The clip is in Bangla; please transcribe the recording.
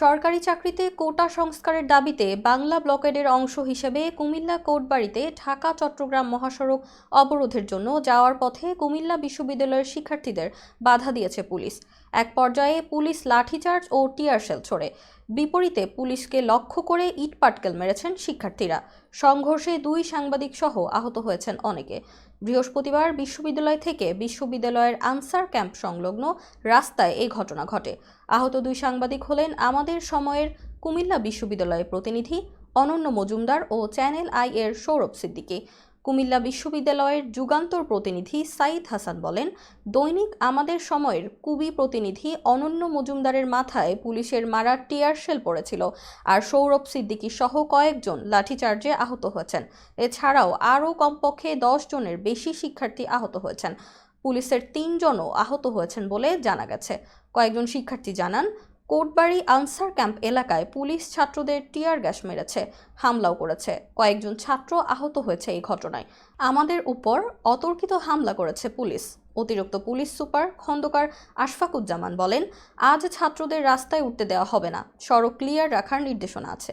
সরকারি চাকরিতে কোটা সংস্কারের দাবিতে বাংলা ব্লকেডের অংশ হিসেবে কুমিল্লা কোটবাড়িতে ঢাকা, চট্টগ্রাম মহাসড়ক অবরোধের জন্য যাওয়ার পথে কুমিল্লা বিশ্ববিদ্যালয়ের শিক্ষার্থীদের বাধা দিয়েছে পুলিশ। এক পর্যায়ে পুলিশ লাঠিচার্জ ও টিয়ারশেল ছড়ে। বিপরীতে পুলিশকে লক্ষ্য করে ইট পাটকেল মেরেছেন শিক্ষার্থীরা। সংঘর্ষে দুই সাংবাদিক সহ আহত হয়েছেন অনেকে। বৃহস্পতিবার বিশ্ববিদ্যালয় থেকে বিশ্ববিদ্যালয়ের আনসার ক্যাম্প সংলগ্ন রাস্তায় এই ঘটনা ঘটে। আহত দুই সাংবাদিক হলেন আমাদের সময়ের কুমিল্লা বিশ্ববিদ্যালয়ের প্রতিনিধি অনন্য মজুমদার ও চ্যানেল আই এর সৌরভ সিদ্দিকী। কুমিল্লা বিশ্ববিদ্যালয়ের যুগান্তর প্রতিনিধি সাইদ হাসান বলেন, দৈনিক আমাদের সময়ের কুবি প্রতিনিধি অনন্য মজুমদারের মাথায় পুলিশের মারা টিয়ার শেল পড়েছিল আর সৌরভ সিদ্দিকী সহ কয়েকজন লাঠিচার্জে আহত হয়েছেন। এছাড়াও আরও কমপক্ষে দশ জনের বেশি শিক্ষার্থী আহত হয়েছেন। পুলিশের তিনজনও আহত হয়েছেন বলে জানা গেছে। কয়েকজন শিক্ষার্থী জানান কোটবাড়ি আনসার ক্যাম্প এলাকায় পুলিশ ছাত্রদের টিয়ার গ্যাস মেরেছে, হামলাও করেছে। কয়েকজন ছাত্র আহত হয়েছে এই ঘটনায়। আমাদের উপর অতর্কিত হামলা করেছে পুলিশ। অতিরিক্ত পুলিশ সুপার খন্দকার আশফাকুজ্জামান বলেন, আজ ছাত্রদের রাস্তায় উঠতে দেওয়া হবে না। সড়ক ক্লিয়ার রাখার নির্দেশনা আছে।